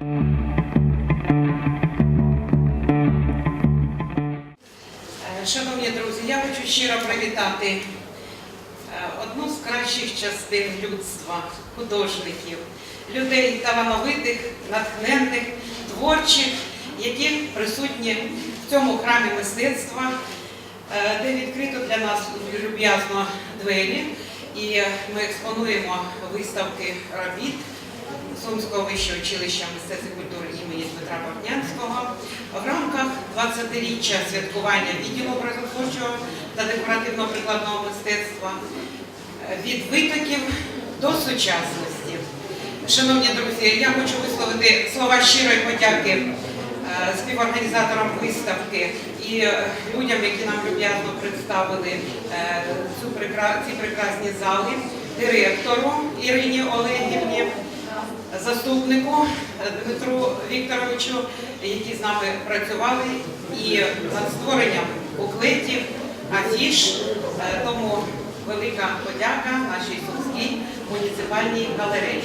Е, Шановні друзі, я хочу щиро привітати е, одну з кращих частин людства, художників, людей талановитих, натхненних, творчих, які присутні в цьому храмі мистецтва, е, де відкрито для нас люб'язно двері, і ми експонуємо виставки робіт. Сумського вищого училища мистецтв і культури імені Дмитра Бортнянського в рамках 20-річчя святкування відділу образотворчого та декоративно-прикладного мистецтва е, від витоків до сучасності. Шановні друзі, я хочу висловити слова щирої подяки е, співорганізаторам виставки і е, людям, які нам люб'язно представили ці прекрасні зали, директору Ірині Олегівні заступнику е, Дмитру Вікторовичу, які з нами працювали, і над створенням буклетів, афіш. Е, Тому велика подяка нашій Сумській муніципальній галереї.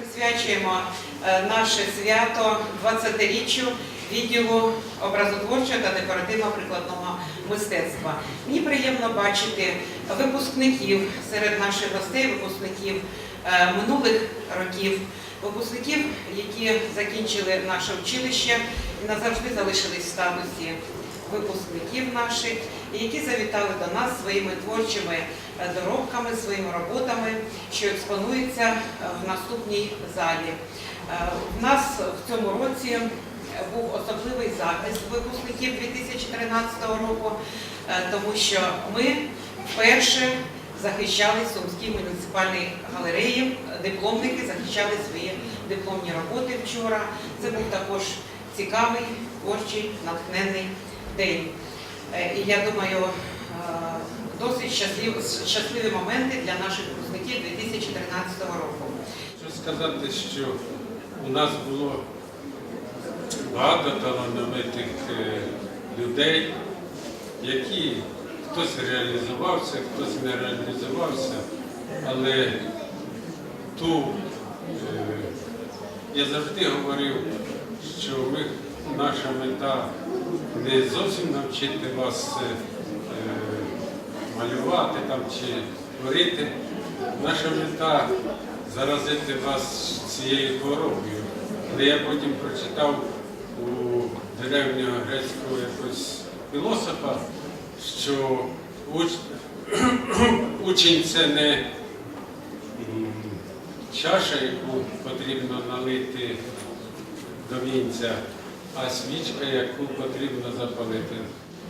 Присвячуємо е, наше свято 20-річчю відділу образотворчого та декоративно-прикладного мистецтва. Мені приємно бачити випускників серед наших гостей, випускників минулих років, випускників, які закінчили наше училище і назавжди залишились в статусі випускників наших, які завітали до нас своїми творчими е, доробками, своїми роботами, що експонуються е, в наступній залі. Е, У нас в цьому році е, був особливий захист випускників 2013 року, е, тому що ми вперше захищали Сумській муніципальній галереї, дипломники захищали свої дипломні роботи вчора. Це був також цікавий, творчий, натхненний день. Е, І я думаю, е, досить щаслив- щасливі моменти для наших випускників 2013 року. Хочу сказати, що у нас було багато талановитих е, людей, які хтось реалізувався, хтось не реалізувався, але ту е, я завжди говорив, що ми, наша мета не зовсім навчити вас е, малювати там чи творити. Наша мета заразити вас цією хворобою. Але я потім прочитав у древнього грецького якогось філософа, що уч... учень це не чаша, яку потрібно налити до вінця, а свічка, яку потрібно запалити.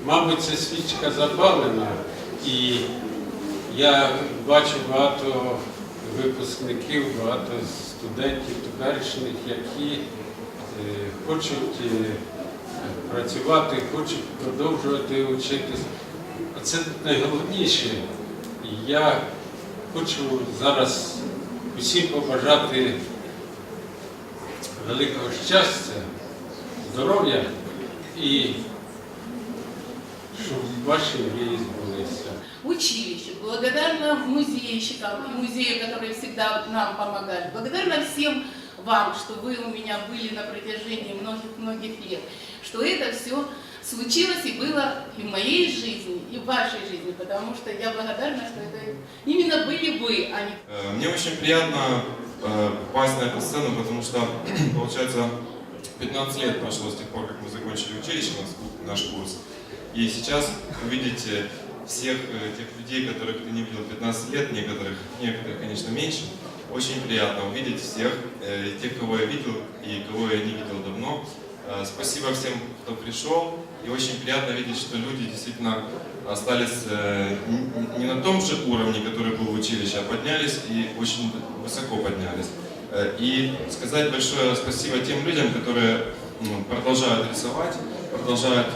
Мабуть, ця свічка запалена, і я бачу багато випускників, багато студентів теперішніх, які е, хочуть е, працювати, хочуть продовжувати вчитися. А Це найголовніше. Я хочу зараз усім побажати великого щастя, здоров'я і щоб ваші мрії збулися. училище, благодарна музейщикам и музею, которые всегда нам помогали, благодарна всем вам, что вы у меня были на протяжении многих-многих лет, что это все случилось и было и в моей жизни, и в вашей жизни, потому что я благодарна, что это именно были вы, а не Э, Мне очень приятно э, попасть на эту сцену, потому что, получается, 15 лет прошло с тех пор, как мы закончили училище, наш ку- наш курс. И сейчас увидеть э, всех э, тех людей, которых ты не видел 15 лет, некоторых, некоторых, конечно, меньше, очень приятно увидеть всех, э, тех, кого я видел и кого я не видел давно. Э, Спасибо всем, кто пришел. И очень приятно видеть, что люди действительно остались э, не на том же уровне, который был в училище, а поднялись и очень высоко поднялись. Э, И сказать большое спасибо тем людям, которые продолжают рисовать, продолжают,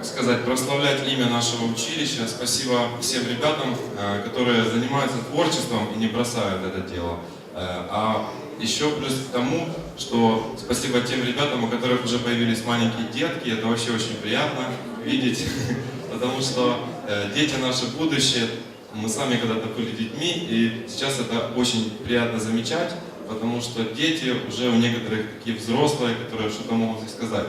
так сказать, прославлять имя нашего училища. Спасибо всем ребятам, э, которые занимаются творчеством и не бросают это дело. Э, А еще плюс к тому, что спасибо тем ребятам, у которых уже появились маленькие детки, это вообще очень приятно видеть, потому что э, дети наше будущее, мы сами когда-то были детьми, и сейчас это очень приятно замечать, потому что дети уже у некоторых такие взрослые, которые что-то могут сказать.